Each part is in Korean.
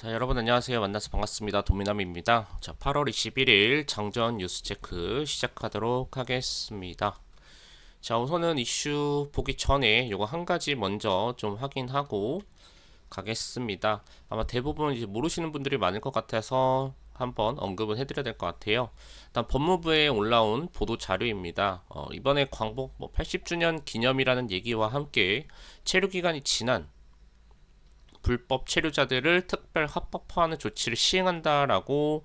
자, 여러분 안녕하세요. 만나서 반갑습니다. 도미남입니다. 자, 8월 21일 장전 뉴스 체크 시작하도록 하겠습니다. 자, 우선은 이슈 보기 전에 요거 한 가지 먼저 좀 확인하고 가겠습니다. 아마 대부분 이제 모르시는 분들이 많을 것 같아서 한번 언급은 해드려야 될 것 같아요. 일단 법무부에 올라온 보도 자료입니다. 어, 이번에 광복 뭐 80주년 기념이라는 얘기와 함께 체류 기간이 지난 불법 체류자들을 특별 합법화하는 조치를 시행한다라고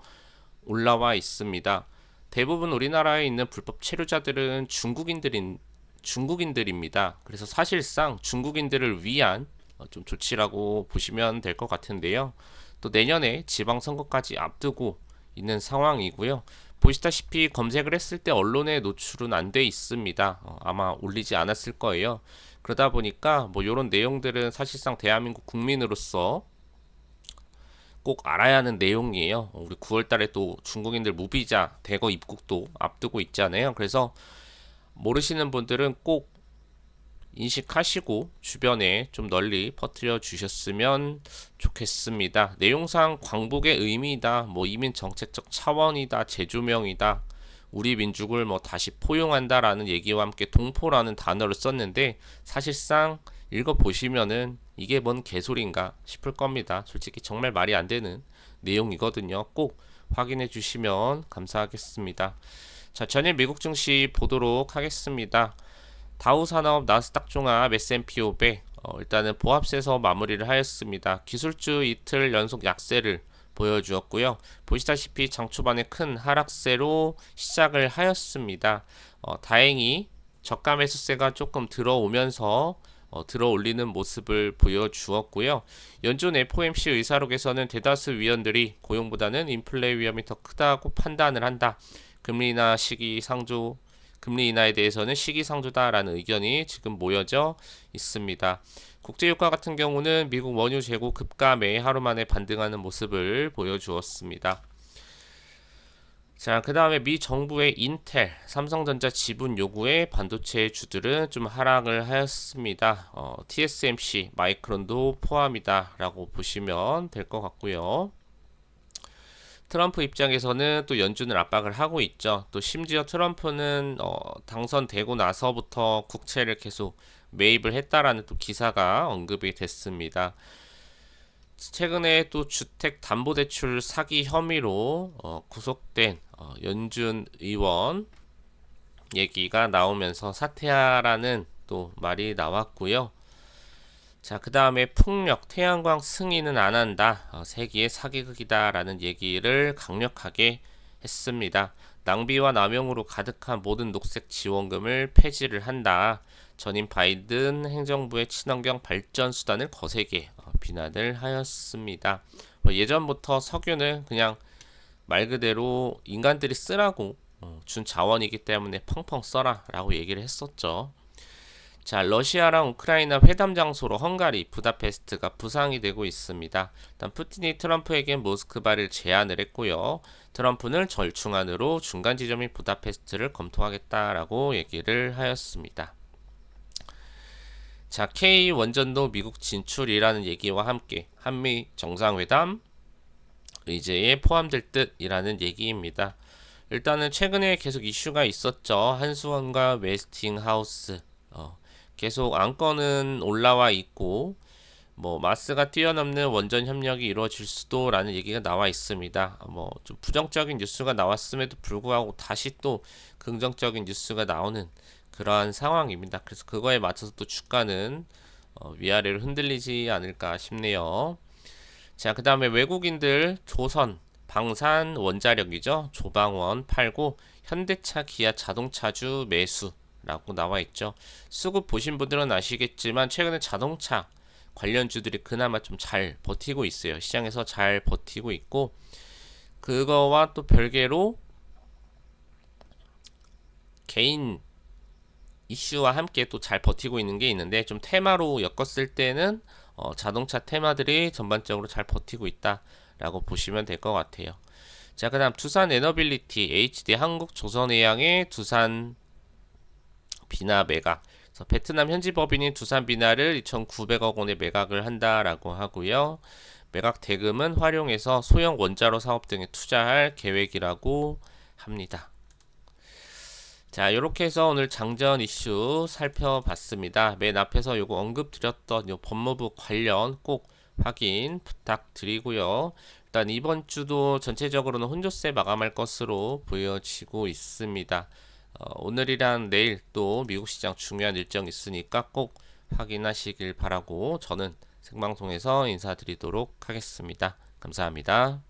올라와 있습니다. 대부분 우리나라에 있는 불법 체류자들은 중국인들인 중국인들입니다. 그래서 사실상 중국인들을 위한 어, 좀 조치라고 보시면 될 것 같은데요. 또 내년에 지방선거까지 앞두고 있는 상황이고요. 보시다시피 검색을 했을 때 언론에 노출은 안 돼 있습니다. 어, 아마 올리지 않았을 거예요. 그러다 보니까 뭐 이런 내용들은 사실상 대한민국 국민으로서 꼭 알아야 하는 내용이에요. 어, 우리 9월달에 또 중국인들 무비자 대거 입국도 앞두고 있잖아요. 그래서 모르시는 분들은 꼭 인식하시고 주변에 좀 널리 퍼뜨려 주셨으면 좋겠습니다. 내용상 광복의 의미이다, 뭐 이민 정책적 차원이다, 재조명이다, 우리 민족을 뭐 다시 포용한다라는 얘기와 함께 동포라는 단어를 썼는데 사실상 읽어 보시면은 이게 뭔 개소리인가 싶을 겁니다. 솔직히 정말 말이 안 되는 내용이거든요. 꼭 확인해 주시면 감사하겠습니다. 자, 전일 미국 증시 보도록 하겠습니다. 다우 산업, 나스닥 종합, S&P 500 어, 일단은 보합세서 마무리를 하였습니다. 기술주 이틀 연속 약세를 보여주었고요. 보시다시피 장 초반에 큰 하락세로 시작을 하였습니다. 어, 다행히 저가 매수세가 조금 들어오면서 어, 들어 올리는 모습을 보여주었고요. 연준 FOMC 의사록에서는 대다수 위원들이 고용보다는 인플레 위험이 더 크다고 판단을 한다. 금리 인하 시기 상조 금리 인하에 대해서는 시기상조다라는 의견이 지금 모여져 있습니다. 국제유가 같은 경우는 미국 원유 재고 급감에 하루 만에 반등하는 모습을 보여주었습니다. 자, 그 다음에 미 정부의 인텔, 삼성전자 지분 요구에 반도체 주들은 좀 하락을 하였습니다. 어, TSMC, 마이크론도 포함이다라고 보시면 될 것 같고요. 트럼프 입장에서는 또 연준을 압박을 하고 있죠. 또 심지어 트럼프는 어, 당선되고 나서부터 국채를 계속 매입을 했다라는 또 기사가 언급이 됐습니다. 최근에 또 주택 담보 대출 사기 혐의로 어, 구속된 어, 연준 의원 얘기가 나오면서 사퇴하라는 또 말이 나왔고요. 자, 그 다음에 풍력, 태양광 승인은 안 한다. 어, 세기의 사기극이다 라는 얘기를 강력하게 했습니다. 낭비와 남용으로 가득한 모든 녹색 지원금을 폐지를 한다. 전임 바이든 행정부의 친환경 발전 수단을 거세게 어, 비난을 하였습니다. 어, 예전부터 석유는 그냥 말 그대로 인간들이 쓰라고 어, 준 자원이기 때문에 펑펑 써라 라고 얘기를 했었죠. 자, 러시아랑 우크라이나 회담 장소로 헝가리 부다페스트가 부상이 되고 있습니다. 일단 푸틴이 트럼프에게 모스크바를 제안을 했고요. 트럼프는 절충안으로 중간 지점인 부다페스트를 검토하겠다라고 얘기를 하였습니다. 자, K 원전도 미국 진출이라는 얘기와 함께 한미 정상회담 의제에 포함될 듯이라는 얘기입니다. 일단은 최근에 계속 이슈가 있었죠. 한수원과 웨스팅하우스 어, 계속 안건은 올라와 있고 뭐 마스가 뛰어넘는 원전 협력이 이루어질 수도라는 얘기가 나와 있습니다. 뭐 좀 부정적인 뉴스가 나왔음에도 불구하고 다시 또 긍정적인 뉴스가 나오는 그러한 상황입니다. 그래서 그거에 맞춰서 또 주가는 어, 위아래로 흔들리지 않을까 싶네요. 자, 그 다음에 외국인들 조선, 방산 원자력이죠. 조방원 팔고 현대차, 기아 자동차주 매수 라고 나와 있죠. 수급 보신 분들은 아시겠지만 최근에 자동차 관련주들이 그나마 좀 잘 버티고 있어요. 시장에서 잘 버티고 있고 그거와 또 별개로 개인 이슈와 함께 또 잘 버티고 있는 게 있는데 좀 테마로 엮었을 때는 어, 자동차 테마들이 전반적으로 잘 버티고 있다라고 보시면 될 것 같아요. 자, 그다음 두산 에너빌리티, HD 한국 조선해양의 두산 비나 매각. 그래서 베트남 현지 법인인 두산 비나를 2,900억 원에 매각을 한다라고 하고요. 매각 대금은 활용해서 소형 원자로 사업 등에 투자할 계획이라고 합니다. 자, 이렇게 해서 오늘 장전 이슈 살펴봤습니다. 맨 앞에서 요거 언급드렸던 요 법무부 관련 꼭 확인 부탁드리고요. 일단 이번 주도 전체적으로는 혼조세 마감할 것으로 보여지고 있습니다. 어, 오늘이랑 내일 또 미국 시장 중요한 일정 있으니까 꼭 확인하시길 바라고 저는 생방송에서 인사드리도록 하겠습니다. 감사합니다.